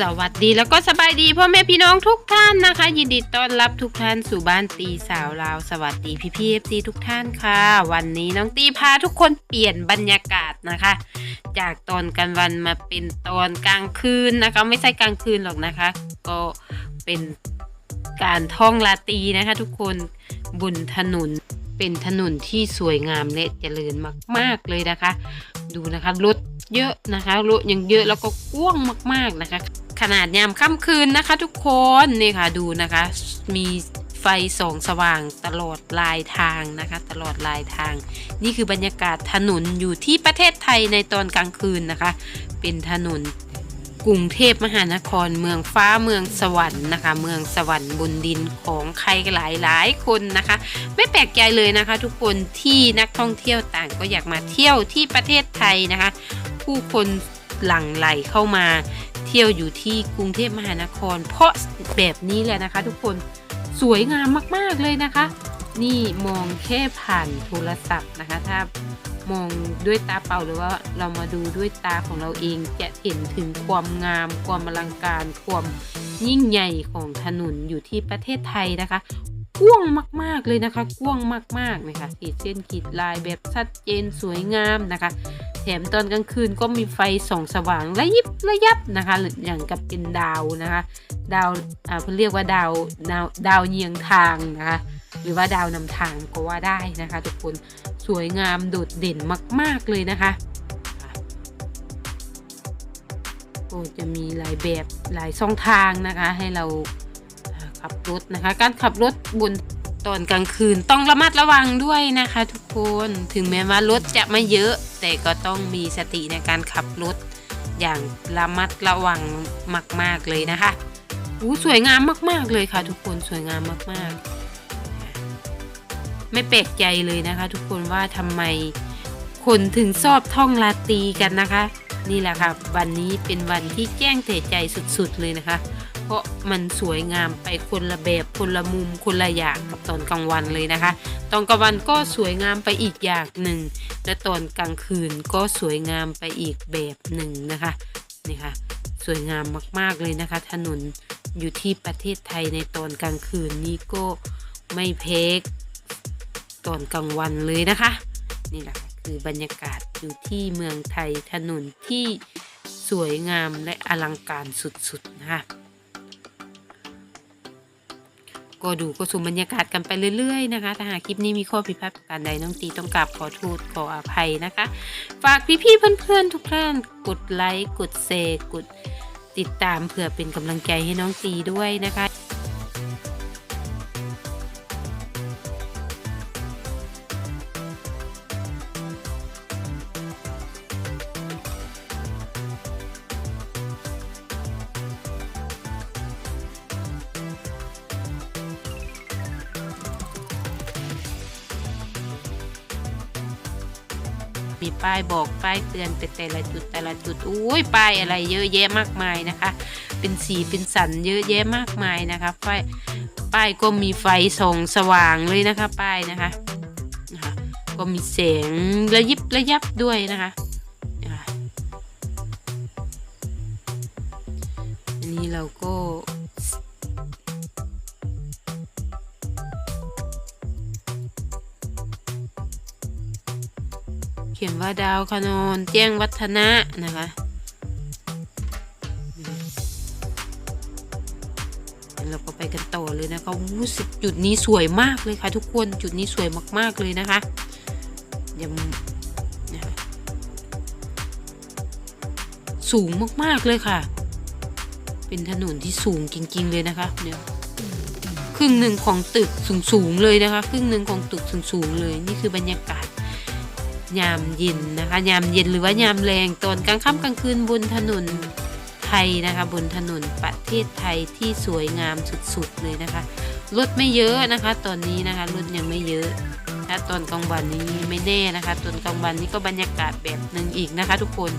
สวัสดีแล้วก็สบายดีพ่อแม่พี่น้องทุกท่านนะคะ ยินดีต้อนรับทุกท่านสู่บ้านตีสาวลาว สวัสดีพี่พี่เอฟซีทุกท่านค่ะ วันนี้น้องตีพาทุกคนเปลี่ยนบรรยากาศนะคะ จากตอนกลางวันมาเป็นตอนกลางคืนนะคะ ไม่ใช่กลางคืนหรอกนะคะ ก็เป็นการท่องลาตีนะคะ ทุกคนบนถนนเป็นถนนที่สวยงามและเจริญมาก ๆ เลยนะคะ ดูนะคะรถเยอะนะคะรถยังเยอะแล้วก็กว้างมาก ๆนะคะ ขนาดยามค่ำคืนนะคะ ทุกคนนี่ค่ะดูนะคะ มีไฟส่องสว่างตลอดลายทางนะคะ ตลอดลายทาง นี่คือบรรยากาศถนนอยู่ที่ประเทศไทยในตอนกลางคืนนะคะ เป็นถนนกรุงเทพมหานครเมืองฟ้าเมืองสวรรค์นะคะ เมืองสวรรค์บนดินของใครหลายหลายคนนะคะ ไม่แปลกใจเลยนะคะ ทุกคนที่นักท่องเที่ยวต่างก็อยากมาเที่ยวที่ประเทศไทยนะคะ ผู้คนหลั่งไหลเข้ามา ที่ยวอยู่ที่กรุงเทพมหานคร เพราะแบบนี้แหละนะคะ ทุกคนสวยงามมาก ๆ เลยนะคะ นี่มองแค่ผ่านโทรศัพท์นะคะ ถ้ามองด้วยตาเปล่าหรือว่าเรามาดูด้วยตาของเราเองจะเห็นถึงความงาม ความอลังการ ความยิ่งใหญ่ของถนนอยู่ที่ประเทศไทยนะคะ กว้างมากๆเลยนะคะกว้างมากๆนะคะขีดเส้นขีดลายแบบชัดเจนสวยงามนะคะ แถมตอนกลางคืนก็มีไฟส่องสว่างระยิบระยับนะคะหรืออย่างกับเป็นดาวนะคะ ดาวอ่าเขาเรียกว่าดาวดาวดาวเยียงทางนะคะหรือว่าดาวนำทางก็ว่าได้นะคะทุกคนสวยงามโดดเด่นมาก ๆเลยนะคะก็จะมีหลายแบบหลายช่องทางนะคะให้เราอ่า ขับรถนะคะ การขับรถบนตอนกลางคืนต้องระมัดระวังด้วยนะคะ ทุกคนถึงแม้ว่ารถจะไม่เยอะ แต่ก็ต้องมีสติในการขับรถอย่างระมัดระวังมาก ๆเลยนะคะอู้สวยงามมาก ๆเลยค่ะ ทุกคนสวยงามมาก ๆ ไม่แปลกใจเลยนะคะ ทุกคนว่าทำไมคนถึงชอบท่องลาตีกันนะคะ นี่แหละค่ะวันนี้เป็นวันที่แจ้งเตะใจสุด ๆ เลยนะคะ เพราะมันสวยงามไปคนละแบบคนละมุมคนละอย่างกับตอนกลางวันเลยนะคะ ตอนกลางวันก็สวยงามไปอีกอย่างหนึ่ง และตอนกลางคืนก็สวยงามไปอีกแบบหนึ่งนะคะนี่ค่ะสวยงามมากๆเลยนะคะ ถนนอยู่ที่ประเทศไทยในตอนกลางคืนนี้ก็ไม่เพกตอนกลางวันเลยนะคะ นี่แหละคือบรรยากาศอยู่ที่เมืองไทยถนนที่สวยงามและอลังการสุดๆนะคะ ก็ดูก็ชมบรรยากาศกันไปเรื่อยๆนะคะ ถ้าหากคลิปนี้มีข้อผิดพลาดประการใดน้องตีต้องกราบขอโทษขออภัยนะคะ ฝากพี่ๆเพื่อนๆทุกท่านกดไลค์กดเซกดติดตามเผื่อเป็นกำลังใจให้น้องตีด้วยนะคะ มีป้ายบอกป้ายเตือนแต่แต่ละจุดแต่ละจุดอุ้ยป้ายอะไรเยอะแยะมากมายนะคะ เป็นสีเป็นสันเยอะแยะมากมายนะคะป้ายป้ายก็มีไฟส่องสว่างเลยนะคะ ป้ายนะคะนะคะก็มีแสงระยิบระยับด้วยนะคะอันนี้เราก็ ว่าดาวคะนนแจ้งวัฒนะนะคะ เราก็ไปกันต่อเลยนะคะวู้สิจุดนี้สวยมากเลยค่ะ ทุกคนจุดนี้สวยมาก ๆ เลยนะคะยังนะคะสูงมาก ๆ เลยค่ะ เป็นถนนที่สูงจริง ๆ เลยนะคะเนี่ยครึ่งหนึ่งของตึกสูง ๆ เลยนะคะ ครึ่งหนึ่งของตึกสูง ๆ เลย นี่คือบรรยากาศ ยามเย็นนะคะ ยามเย็นหรือว่ายามแรงตอนกลางค่ำกลางคืนบนถนนไทยนะคะ บนถนนประเทศไทยที่สวยงามสุดๆเลยนะคะรถไม่เยอะนะคะ ตอนนี้นะคะรถยังไม่เยอะถ้าตอนกลางวันนี้ไม่แน่นะคะตอนกลางวันนี้ก็บรรยากาศแบบหนึ่งอีกนะคะ ทุกคน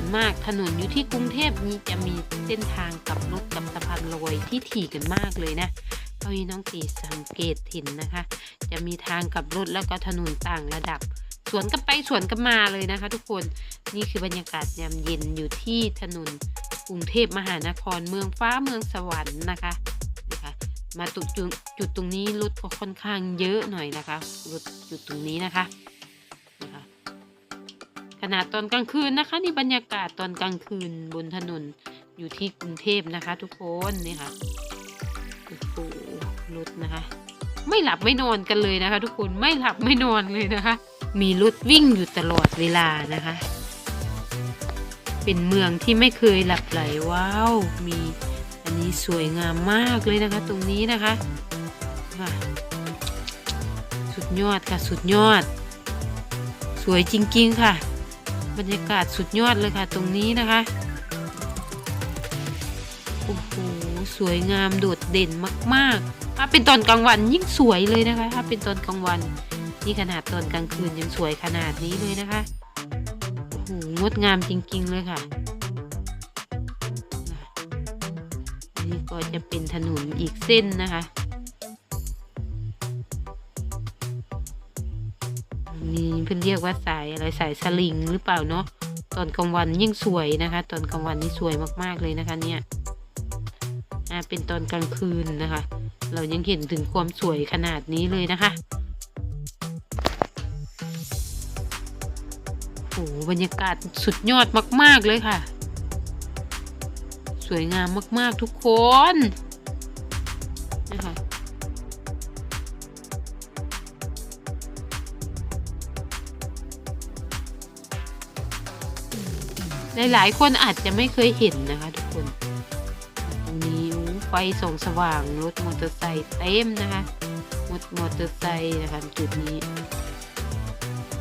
วนมากถนนอยู่ที่กรุงเทพนี้จะมีเส้นทางกับรถกับสะพานลอยที่ถี่กันมากเลยนะเท่าที่น้องตีสังเกตเห็นนะคะ จะมีทางกับรถแล้วก็ถนนต่างระดับ สวนกันไปสวนกันมาเลยนะคะ ทุกคนนี่คือบรรยากาศยามเย็นอยู่ที่ถนนกรุงเทพมหานครเมืองฟ้าเมืองสวรรค์นะคะนะคะมาจุดจุดตรงนี้รถก็ค่อนข้างเยอะหน่อยนะคะรถจุดตรงนี้นะคะ ขนาดตอนกลางคืนนะคะนี่บรรยากาศตอนกลางคืนบนถนนอยู่ที่กรุงเทพนะคะ ทุกคนนี่ค่ะโอ้โหรถนะคะ ไม่หลับไม่นอนกันเลยนะคะ ทุกคนไม่หลับไม่นอนเลยนะคะ มีรถวิ่งอยู่ตลอดเวลานะคะ เป็นเมืองที่ไม่เคยหลับไหลว้าวมีอันนี้สวยงามมากเลยนะคะ ตรงนี้นะคะค่ะสุดยอดค่ะสุดยอด สวยจริง ๆ ค่ะ บรรยากาศสุดยอดเลยค่ะ ตรงนี้นะคะโอ้โหสวยงามโดดเด่นมากๆ ถ้าเป็นตอนกลางวันยิ่งสวยเลยนะคะ ถ้าเป็นตอนกลางวันนี่ขนาดตอนกลางคืนยังสวยขนาดนี้เลยนะคะโอ้โหงดงามจริง ๆ เลยค่ะอันนี้ก็จะเป็นถนนอีกเส้นนะคะ นี่เพื่อนเรียกว่าสายอะไรสายสลิงหรือเปล่าเนาะตอนกลางวันยิ่งสวยนะคะ ตอนกลางวันนี่สวยมากๆเลยนะคะเนี่ยอ่าเป็นตอนกลางคืนนะคะ เรายังเห็นถึงความสวยขนาดนี้เลยนะคะโอ้โหบรรยากาศสุดยอดมาก ๆเลยค่ะ สวยงามมากๆทุกคน หลายๆ คนอาจจะไม่เคยเห็นนะคะทุกคน ตรงนี้ไฟส่องสว่างรถมอเตอร์ไซค์เต็มนะคะรถมอเตอร์ไซค์นะคะจุดนี้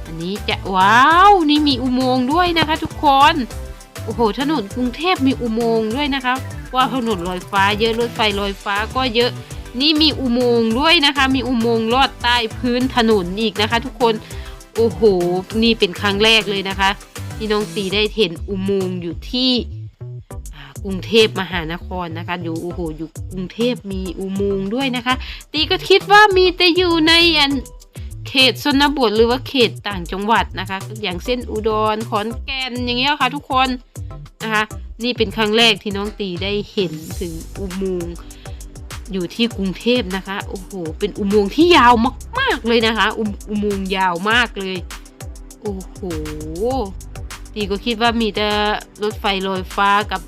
อันนี้จะว้าวนี่มีอุโมงค์ด้วยนะคะ ทุกคนโอ้โหถนนกรุงเทพมีอุโมงค์ด้วยนะคะว่าถนนลอยฟ้า เยอะรถไฟลอยฟ้าก็เยอะนี่มีอุโมงค์ด้วยนะคะ มีอุโมงค์ลอดใต้พื้นถนนอีกนะคะ ทุกคน โอ้โห นี่เป็นครั้งแรกเลยนะคะ ที่น้องสีได้เห็นอุโมงค์อยู่ที่กรุงเทพมหานครนะคะอยู่โอ้โหอยู่กรุงเทพมีอุโมงค์ด้วยนะคะตีก็คิดว่ามีแต่อยู่ในอันเขตชนบทหรือว่าเขตต่างจังหวัดนะคะ อย่างเส้นอุดรขอนแก่นอย่างเงี้ยค่ะ ทุกคนนะคะ นี่เป็นครั้งแรกที่น้องตีได้เห็นถึงอุโมงค์อยู่ที่กรุงเทพนะคะโอ้โหเป็นอุโมงค์ที่ยาวมาก ๆเลยนะคะ อุอุโมงค์ยาวมากเลยโอ้โห ตีก็คิดว่ามีแต่รถไฟลอยฟ้ากับ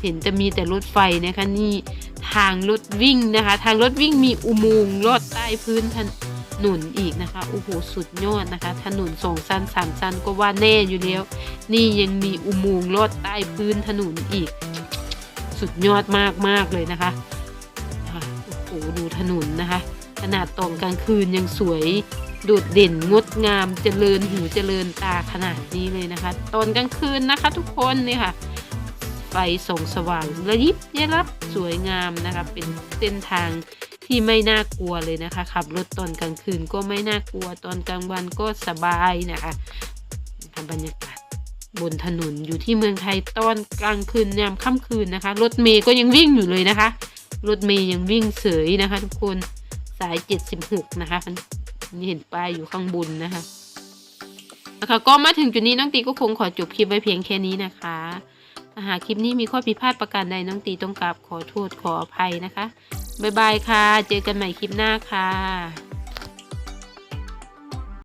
เห็นจะมีแต่รถไฟนะคะนี่ทางรถวิ่งนะคะ ทางรถวิ่งมีอุโมงค์ลอดใต้พื้นถนนอีกนะคะโอ้โหสุดยอดนะคะ ถนนสองสั้นสามสั้นก็ว่าแน่อยู่แล้ว นี่ยังมีอุโมงค์ลอดใต้พื้นถนนอีก สุดยอดมากมากเลยนะคะโอ้โหดูถนนนะคะ ขนาดตอนกลางคืนยังสวย ดูดเด่นงดงามเจริญหูเจริญตาขนาดนี้เลยนะคะ ตอนกลางคืนนะคะ ทุกคนนี่ค่ะ ไฟส่องสว่างระยิบระยับสวยงามนะคะเป็นเส้นทางที่ไม่น่ากลัวเลยนะคะขับรถตอนกลางคืนก็ไม่น่ากลัวตอนกลางวันก็สบายนะคะทำบรรยากาศบนถนนอยู่ที่เมืองไทยตอนกลางคืนยามค่ำคืนนะคะ รถเมย์ก็ยังวิ่งอยู่เลยนะคะ รถเมย์ยังวิ่งเสยนะคะ ทุกคนสาย 76 นะคะ นี่เห็นป้ายอยู่ข้างบนนะคะนะคะก็มาถึงจุดนี้น้องตีก็คงขอจบคลิปไว้เพียงแค่นี้นะคะถ้าหากคลิปนี้มีข้อผิดพลาดประการใดน้องตีต้องกราบขอโทษขออภัยนะคะบ๊ายบายค่ะ เจอกันใหม่คลิปหน้าค่ะ